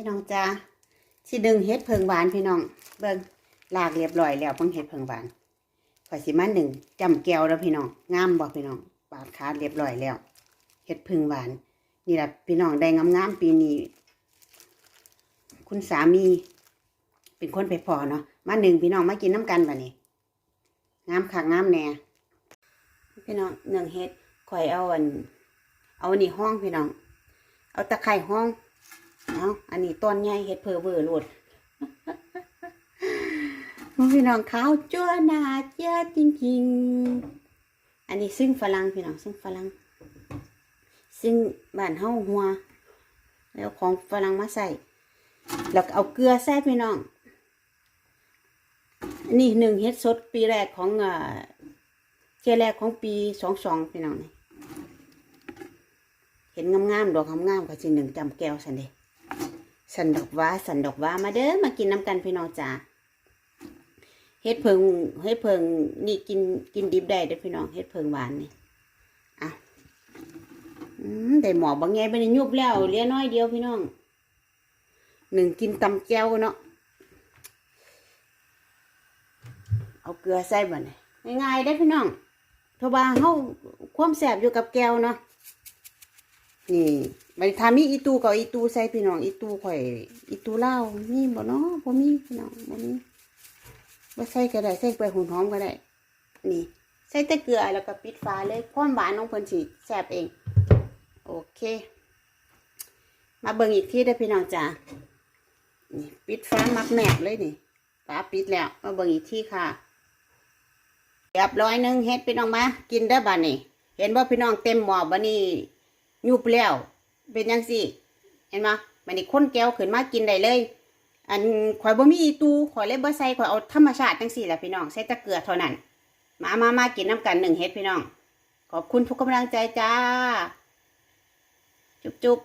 พี่น้องจ้าสิดึงเฮ็ดเพิงหวานพี่น้องเบิ่งลากเรียบร้อยแล้วเพิ่งเฮ็ดเพิงหวานข่อยสิมาหนึ่งจำแก้วแล้วพี่น้องงามบ่พี่น้องปาดขาดเรียบร้อยแล้วเฮ็ดเพิงหวาน นี่แหละพี่น้องได้งามๆปีนี้คุณสามี เป็นคนไปพอเนาะมาหนึ่งพี่น้องมากินน้ำกันบ่นี้งามคักงามแน่พี่น้องหนึ่งเฮ็ดข่อยเอาอัน เอาอันนี้ห้องพี่น้อง เอาตะไคร่ห้อง เอาอันนี้ต้นใหญ่เฮ็ดเพอเวอร์โลดพี่น้องขาวจั่วหนาเจ้าจริงๆ อันนี้ซึ่งฝรั่งพี่น้องซึ่งฝรั่งซึ่งบ้านเฮาหัว แล้วของฝรั่งมาใส่แล้วเอาเกลือใส่พี่น้องอันนี้หนึ่งเฮ็ดสดปีแรกของอ่าเที่ยแรกของปีสองสองพี่น้องนี่เห็นงามๆดอกงามๆก็สิหนึ่งจำแก้วสันเด สันดอกว่าสันดอกว่ามาเด้อมากินน้ำกันพี่น้องจ้าเฮ็ดเพิงเฮ็ดเพิงนี่กินกินดิบได้เด้อพี่น้องเฮ็ดเพิงหวานนี่อะอืมได้หมอบางไงไปในยุบแล้วเลี้ยน้อยเดียวพี่น้องหนึ่งกินตำแก้วเนาะเอาเกลือใส่บ่เนี่ยง่ายๆได้พี่น้องเพราะว่าเฮาความแสบอยู่กับแก้วเนาะนี่ บันทามีอีตูกับอีตูใส่พี่น้องอีตูข่อยอีตูเล่ามีบ่เนาะบ่มีพี่น้องบ่มีบ่ใส่ก็ได้ใส่ไปหุ่นหอมก็ได้ นี่ ใส่แต่เกลือแล้วก็ปิดฝาเลยความหวานของเพิ่นสิแซ่บเอง โอเค มาเบิ่งอีกทีเด้พี่น้องจ้านี่ปิดฝามักแมบเลยนี่ฝาปิดแล้ว มาเบิ่งอีกทีค่ะเรียบร้อยหนึงเฮ็ดพี่น้องมา กินได้บัดนี้เห็นบ่พี่น้องเต็มหม้อบัดนี้ยุบแล้ว เป็นยังสิเห็นไหมมันนี่ข้นแก้วขึ้นมากินได้เลย อันข่อยบ่มีอีตูข่อยเลยบ่ใส่ข่อยเอาธรรมชาติจังสี่แหละพี่น้องใส่ตะเกลือเท่านั้น มามามากินน้ำกันหนึ่งเฮ็ดพี่น้อง ขอบคุณทุกกำลังใจจ้า จุ๊บจุ๊บ